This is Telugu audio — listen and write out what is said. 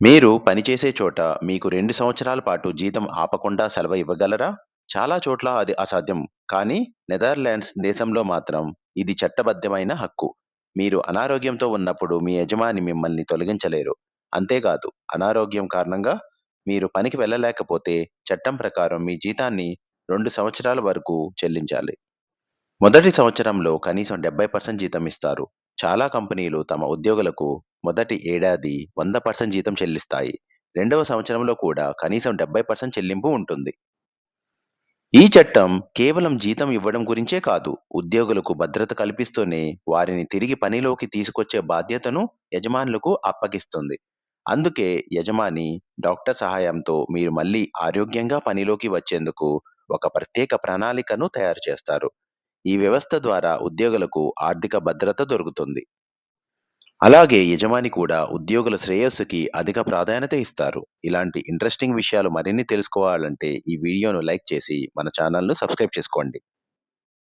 మీరు పనిచేసే చోట మీకు రెండు సంవత్సరాల పాటు జీతం ఆపకుండా సెలవు ఇవ్వగలరా? చాలా చోట్ల అది అసాధ్యం. కానీ నెదర్లాండ్స్ దేశంలో మాత్రం ఇది చట్టబద్ధమైన హక్కు. మీరు అనారోగ్యంతో ఉన్నప్పుడు మీ యజమాని మిమ్మల్ని తొలగించలేరు. అంతేకాదు అనారోగ్యం కారణంగా మీరు పనికి వెళ్ళలేకపోతే చట్టం ప్రకారం మీ జీతాన్ని రెండు సంవత్సరాల వరకు చెల్లించాలి. మొదటి సంవత్సరంలో కనీసం 70% జీతం ఇస్తారు. చాలా కంపెనీలు తమ ఉద్యోగులకు మొదటి ఏడాది 100% జీతం చెల్లిస్తాయి. రెండవ సంవత్సరంలో కూడా కనీసం 70% చెల్లింపు ఉంటుంది. ఈ చట్టం కేవలం జీతం ఇవ్వడం గురించే కాదు, ఉద్యోగులకు భద్రత కల్పిస్తూనే వారిని తిరిగి పనిలోకి తీసుకొచ్చే బాధ్యతను యజమానులకు అప్పగిస్తుంది. అందుకే యజమాని డాక్టర్ సహాయంతో మీరు మళ్ళీ ఆరోగ్యంగా పనిలోకి వచ్చేందుకు ఒక ప్రత్యేక ప్రణాళికను తయారు చేస్తారు. ఈ వ్యవస్థ ద్వారా ఉద్యోగులకు ఆర్థిక భద్రత దొరుకుతుంది. అలాగే యజమాని కూడా ఉద్యోగుల శ్రేయస్సుకి అధిక ప్రాధాన్యత ఇస్తారు. ఇలాంటి ఇంట్రెస్టింగ్ విషయాలు మరిన్ని తెలుసుకోవాలంటే ఈ వీడియోను లైక్ చేసి మన ఛానల్‌ను సబ్స్క్రైబ్ చేసుకోండి.